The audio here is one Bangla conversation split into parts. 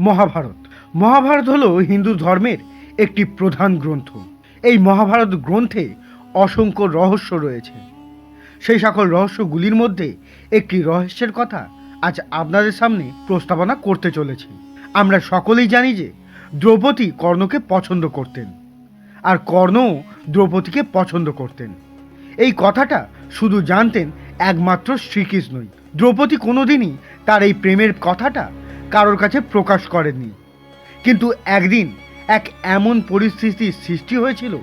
মহাভারত। মহাভারত হল হিন্দু ধর্মের একটি প্রধান গ্রন্থ। এই মহাভারত গ্রন্থে অসংখ্য রহস্য রয়েছে। সেই সকল রহস্যগুলির মধ্যে একটি রহস্যের কথা আজ আপনাদের সামনে প্রস্তাবনা করতে চলেছি। আমরা সকলেই জানি যে দ্রৌপদী কর্ণকে পছন্দ করতেন আর কর্ণও দ্রৌপদীকে পছন্দ করতেন। এই কথাটা শুধু জানতেন একমাত্র শ্রীকৃষ্ণই। দ্রৌপদী কোনোদিনই তার এই প্রেমের কথাটা কারোর কাছে প্রকাশ করেননি। কিন্তু একদিন এক এমন পরিস্থিতির সৃষ্টি হয়েছিল,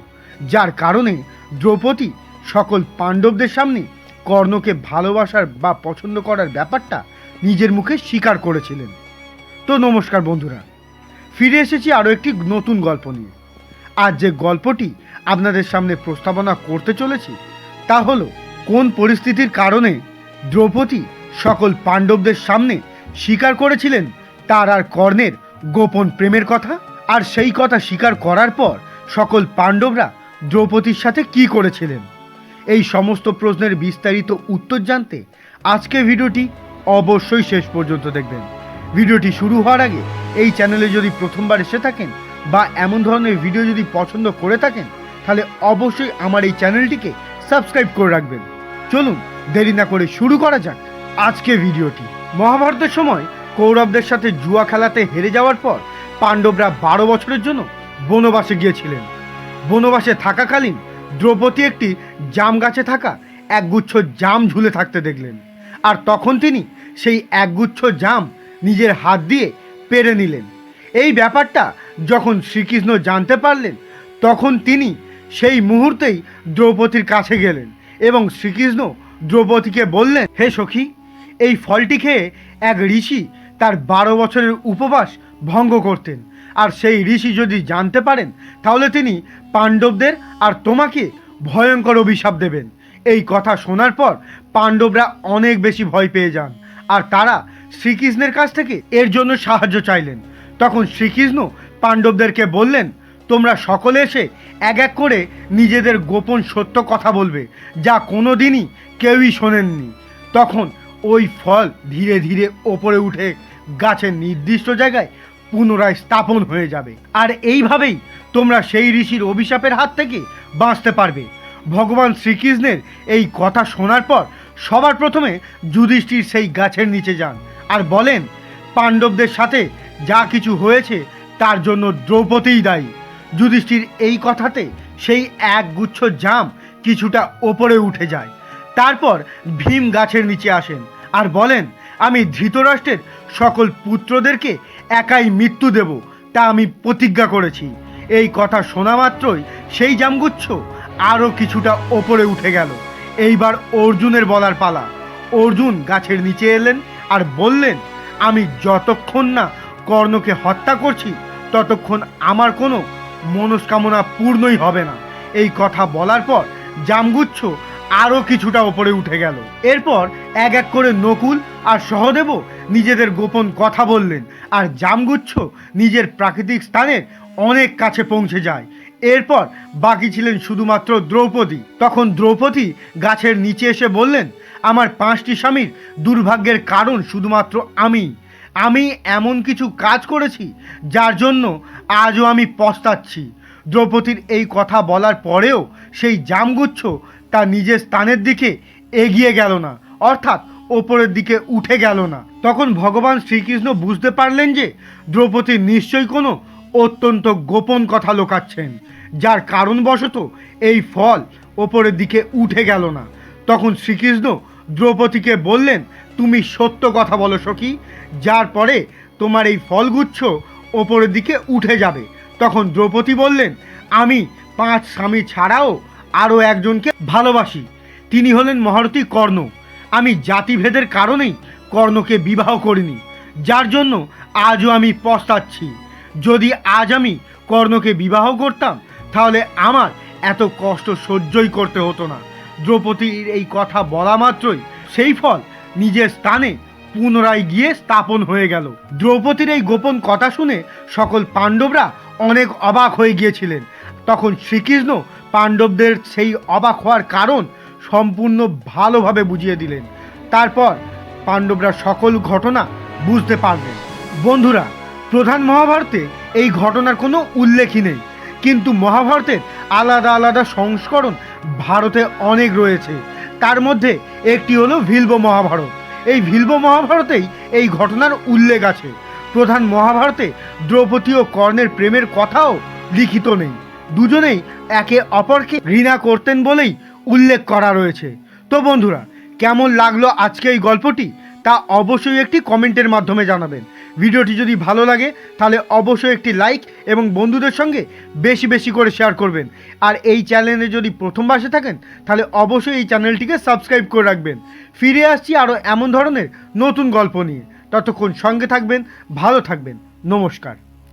যার কারণে দ্রৌপদী সকল পাণ্ডবদের সামনে কর্ণকে ভালোবাসার বা পছন্দ করার ব্যাপারটা নিজের মুখে স্বীকার করেছিলেন। তো নমস্কার বন্ধুরা, ফিরে এসেছি আরও একটি নতুন গল্প নিয়ে। আজ যে গল্পটি আপনাদের সামনে প্রস্তাবনা করতে চলেছি, তা হলো, কোন পরিস্থিতির কারণে দ্রৌপদী সকল পাণ্ডবদের সামনে স্বীকার করেছিলেন, তার আর কর্ণের গোপন প্রেমের কথা? আর সেই কথা স্বীকার করার পর সকল পাণ্ডবরা দ্রৌপদীর সাথে কি করেছিলেন? এই সমস্ত প্রশ্নের বিস্তারিত উত্তর জানতে আজকে ভিডিওটি অবশ্যই শেষ পর্যন্ত দেখবেন। ভিডিওটি শুরু হওয়ার আগে এই চ্যানেলে যদি প্রথমবার এসে থাকেন বা এমন ধরনের ভিডিও যদি পছন্দ করে থাকেন, তাহলে অবশ্যই আমার এই চ্যানেলটিকে সাবস্ক্রাইব করে রাখবেন। চলুন, দেরি না করে শুরু করা যাক আজকে ভিডিওটি। মহাভারতের সময় কৌরবদের সাথে জুয়া খেলাতে হেরে যাওয়ার পর পাণ্ডবরা বারো বছরের জন্য বনবাসে গিয়েছিলেন। বনবাসে থাকাকালীন দ্রৌপদী একটি জাম গাছে থাকা একগুচ্ছ জাম ঝুলে থাকতে দেখলেন। আর তখন তিনি সেই একগুচ্ছ জাম নিজের হাত দিয়ে পেরে নিলেন। এই ব্যাপারটা যখন শ্রীকৃষ্ণ জানতে পারলেন, তখন তিনি সেই মুহূর্তেই দ্রৌপদীর কাছে গেলেন এবং শ্রীকৃষ্ণ দ্রৌপদীকে বললেন, হে সখী এই ফলটি খেয়ে এক ঋষি তার বারো বছরের উপবাস ভঙ্গ করতেন। আর সেই ঋষি যদি জানতে পারেন, তাহলে তিনি পাণ্ডবদের আর তোমাকে ভয়ঙ্কর অভিশাপ দেবেন। এই কথা শোনার পর পাণ্ডবরা অনেক বেশি ভয় পেয়ে যান। আর তারা শ্রীকৃষ্ণের কাছ থেকে এর জন্য সাহায্য চাইলেন। তখন শ্রীকৃষ্ণ পাণ্ডবদেরকে বললেন, তোমরা সকলে এসে এক এক করে নিজেদের গোপন সত্য কথা বলবে, যা কোনো দিনই কেউই শোনেননি। তখন ওই ফল ধীরে ধীরে ওপরে উঠে গাছের নির্দিষ্ট জায়গায় পুনরায় স্থাপন হয়ে যাবে। আর এইভাবেই তোমরা সেই ঋষির অভিশাপের হাত থেকে বাঁচতে পারবে। ভগবান শ্রীকৃষ্ণের এই কথা শোনার পর সবার প্রথমে যুধিষ্ঠির সেই গাছের নিচে যান আর বলেন, পাণ্ডবদের সাথে যা কিছু হয়েছে তার জন্য দ্রৌপদীই দায়ী। যুধিষ্ঠির এই কথাতে সেই এক গুচ্ছ জাম কিছুটা ওপরে উঠে যায়। তারপর ভীম গাছের নিচে আসেন আর বলেন, আমি ধৃতরাষ্ট্রের সকল পুত্রদেরকে একাই মৃত্যু দেব, তা আমি প্রতিজ্ঞা করেছি। এই কথা শোনা মাত্রই সেই জামগুচ্ছ আরও কিছুটা ওপরে উঠে গেল। এইবার অর্জুনের বলার পালা। অর্জুন গাছের নিচে এলেন আর বললেন, আমি যতক্ষণ না কর্ণকে হত্যা করছি, ততক্ষণ আমার কোনো মনস্কামনা পূর্ণই হবে না। এই কথা বলার পর জামগুচ্ছ আরও কিছুটা ওপরে উঠে গেল। এরপর এক এক করে নকুল আর সহদেব নিজেদের গোপন কথা বললেন আর জামগুচ্ছ নিজের প্রাকৃতিক স্থানের অনেক কাছে পৌঁছে যায়। এরপর বাকি ছিলেন শুধুমাত্র দ্রৌপদী। তখন দ্রৌপদী গাছের নিচে এসে বললেন, আমার পাঁচটি স্বামীর দুর্ভাগ্যের কারণ শুধুমাত্র আমি। আমি এমন কিছু কাজ করেছি যার জন্য আজও আমি পস্তাচ্ছি। দ্রৌপদীর এই কথা বলার পরেও সেই জামগুচ্ছ তা নিজের স্থানের দিকে এগিয়ে গেল না, অর্থাৎ ওপরের দিকে উঠে গেল না। তখন ভগবান শ্রীকৃষ্ণ বুঝতে পারলেন যে দ্রৌপদী নিশ্চয়ই কোনো অত্যন্ত গোপন কথা লোকাচ্ছেন, যার কারণবশত এই ফল ওপরের দিকে উঠে গেল না। তখন শ্রীকৃষ্ণ দ্রৌপদীকে বললেন, তুমি সত্য কথা বলো সখী, যার পরে তোমার এই ফলগুচ্ছ ওপরের দিকে উঠে যাবে তখন দ্রৌপদী বললেন, আমি পাঁচ স্বামী ছাড়াও আরও একজনকে ভালোবাসি। তিনি হলেন মহারথী কর্ণ। আমি জাতিভেদের কারণেই কর্ণকে বিবাহ করিনি। যার জন্য আজও আমি পস্তাচ্ছি। যদি আজ আমি কর্ণকে বিবাহ করতাম, তাহলে আমার এত কষ্ট সহ্যই করতে হতো না। দ্রৌপদীর এই কথা বলা মাত্রই সেই ফল নিজের স্থানে পুনরায় গিয়ে স্থাপন হয়ে গেল। দ্রৌপদীর এই গোপন কথা শুনে সকল পাণ্ডবরা অনেক অবাক হয়ে গিয়েছিলেন। তখন শ্রীকৃষ্ণ পাণ্ডবদের সেই অবাক হওয়ার কারণ সম্পূর্ণ ভালোভাবে বুঝিয়ে দিলেন। তারপর পাণ্ডবরা সকল ঘটনা বুঝতে পারবেন বন্ধুরা, প্রধান মহাভারতে এই ঘটনার কোনো উল্লেখই নেই। কিন্তু মহাভারতের আলাদা আলাদা সংস্করণ ভারতে অনেক রয়েছে। তার মধ্যে একটি হলো ভিলব মহাভারত। এই ভিলব মহাভারতেই এই ঘটনার উল্লেখ আছে। প্রধান মহাভারতে দ্রৌপদী ও কর্ণের প্রেমের কথাও লিখিত নেই। দুজনেই একে অপরকে ঘৃণা করতেন বলেই উল্লেখ করা রয়েছে। তো বন্ধুরা, কেমন লাগল আজকে এই গল্পটি? তা অবশ্যই একটি কমেন্টের মাধ্যমে জানাবেন। ভিডিওটি যদি ভালো লাগে, তাহলে অবশ্যই একটি লাইক এবং বন্ধুদের সঙ্গে বেশি বেশি করে শেয়ার করবেন। আর এই চ্যানেলে যদি প্রথম এসে থাকেন, তাহলে অবশ্যই এই চ্যানেলটিকে সাবস্ক্রাইব করে রাখবেন। ফিরে আসছি আরও এমন ধরনের নতুন গল্প নিয়ে। ততক্ষণ সঙ্গে থাকবেন ভালো থাকবেন। নমস্কার।